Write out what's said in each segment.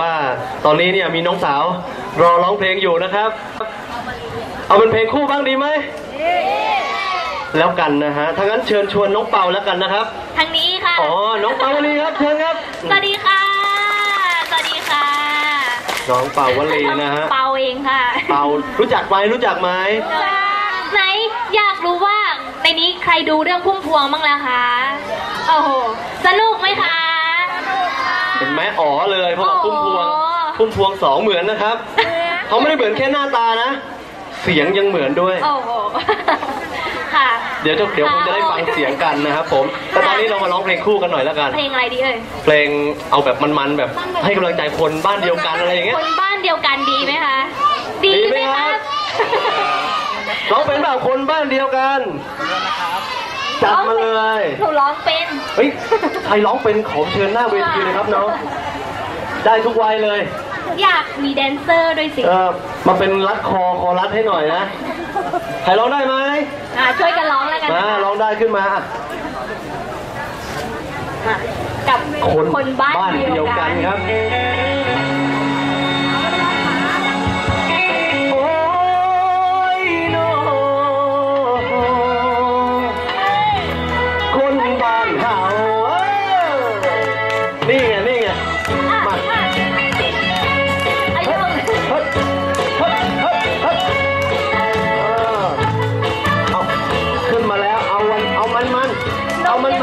ว่าตอนนี้เนี่ยมีน้องสาวรอร้องเพลงอยู่นะครับ เอาเป็นเพลงคู่บ้างดีไหมแล้วกันนะฮะถ้างั้นเชิญชวนน้องเปาแล้วกันนะครับ ทางนี้ค่ะ อ๋อ น้องเปาวลีครับ เชิญครับ สวัสดีค่ะ สวัสดีค่ะ น้องเปาวลีนะฮะ เปาเองค่ะ เปารู้จักไหมรู้จักไหมไหนอยากรู้ว่าในนี้ใครดูเรื่องพุ่มพวงบ้างแล้วคะ โอ้โห สนุกไหมคะ เห็นไหมอ๋อเลยเพราะว่าพุ่มพวงอ๋อพุ่มพวงสองเหมือนนะครับเขาไม่ได้เหมือนแค่หน้าตานะ เสียงยังเหมือนด้วย โอ้โห ค่ะ เดี๋ยวจะเดี๋ยวคงจะได้ฟังเสียงกันนะครับผม แต่ตอนนี้เรามาร้องเพลงคู่กันหน่อยแล้วกัน เพลงอะไรดีเอ่ย เพลงเอาแบบมันๆแบบให้กำลังใจคนบ้านเดียวกันอะไรอย่างเงี้ย คนบ้านเดียวกันดีไหมคะ ดีดีไหไหมมครัคะบร้องเป็นแบบคนบ้านเดียวกัน จัดมาเลยหนูร้องเป็น เฮ้ยใครร้องเป็นขอเชิญหน้าเวทีเลยครับน้อง ได้ทุกวัยเลย อยากมีแดนเซอร์ด้วยสิเออมาเป็นรัดคอคอรัดให้หน่อยนะ ใครร้องได้ไหมอ่าช่วยกันร้องแล้วกันมานะคะร้องได้ขึ้นมามากับคนคนบ้านบ้านเดีเดียยววกักันนครับ น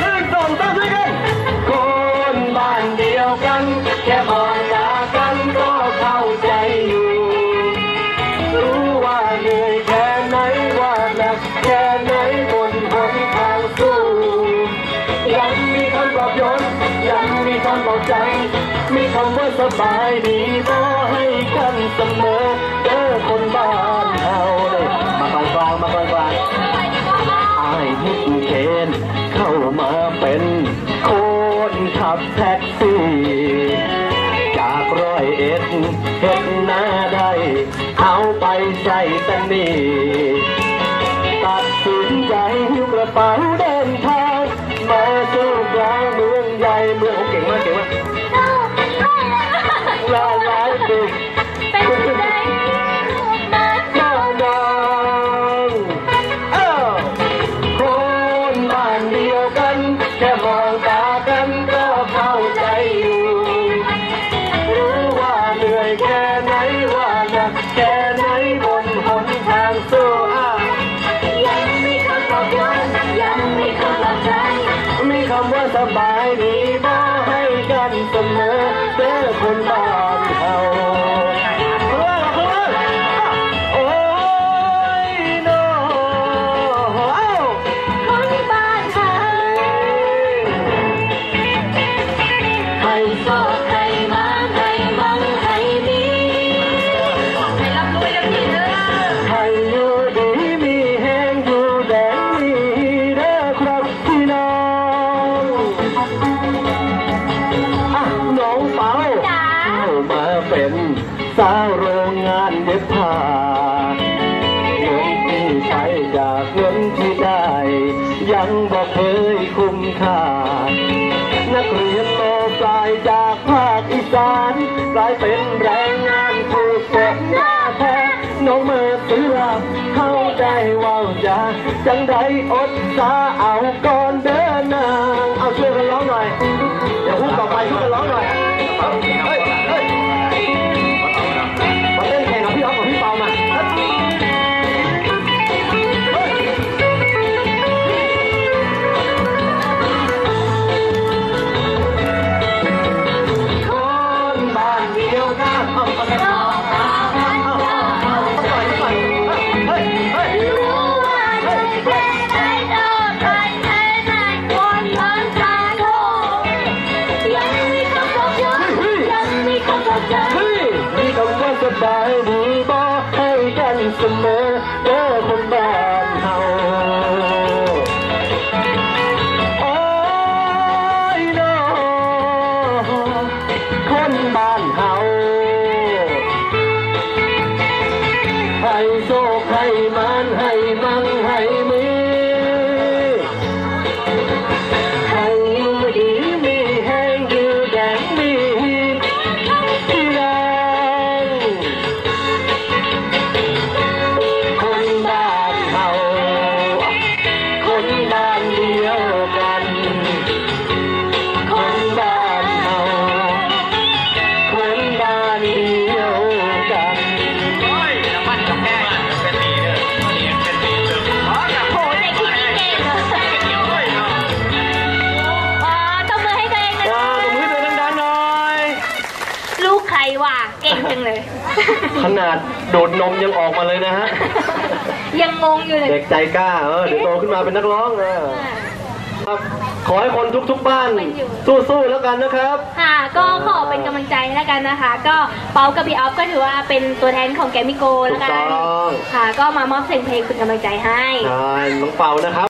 หนึ่งสองสามสี่กันคนบ้านเดียวกัน แค่มองตากันก็เข้าใจอยู่ รู้ว่าเหนื่อยแค่ไหนว่าหนักแค่ไหนบนหนทางสู้ยังมีคำปลอบโยนยังมีคำปลอบใจ มีคำว่าสบายดีก็ให้กันเสมอเด้อคนบ้านเฮาเลยมาตรงกลางมาตรงกลางายนิเคนเข้ามาเป็นคนขับแท็กซี่ จากร้อยเอ็ดเห็นหน้าได้เอาไปใส่ตันนี่ตัดสินใจหิ้วกระเป๋า มีค คยคุ้มค่า นักเรียนโตปลายจากภาคอีสานกลายเป็นแรงงานถูกกดหน้าแท้น้องเมื่อเสือเข้าใจว่าจะจังไรอดสาเอาก่อนเดินนางเอาช่วยกันร้องหน่อย เด้อคนบ้านเฮาโอ้ยโน้คนบ้านเฮาให้โชคให้มา ว่ะ เก่งจังเลย ขนาดดูดนมยังออกมาเลยนะฮะ ยังงงอยู่เลย เด็กใจกล้า เออเดี๋ยวโตขึ้นมาเป็นนักร้องเออครับขอให้คนทุกๆบ้าน สู้ๆแล้วกันนะครับ ค่ะ ก็ขอเป็นกำลังใจให้แล้วกันนะคะ ก็เปากับพี่ออฟก็ถือว่าเป็นตัวแทนของแกรมมิโกถูแล้วกกัต้นองค่ะ ก็มามอบเสียงเพลงเป็นกำลังใจให้ใช่น้องเปานะครับ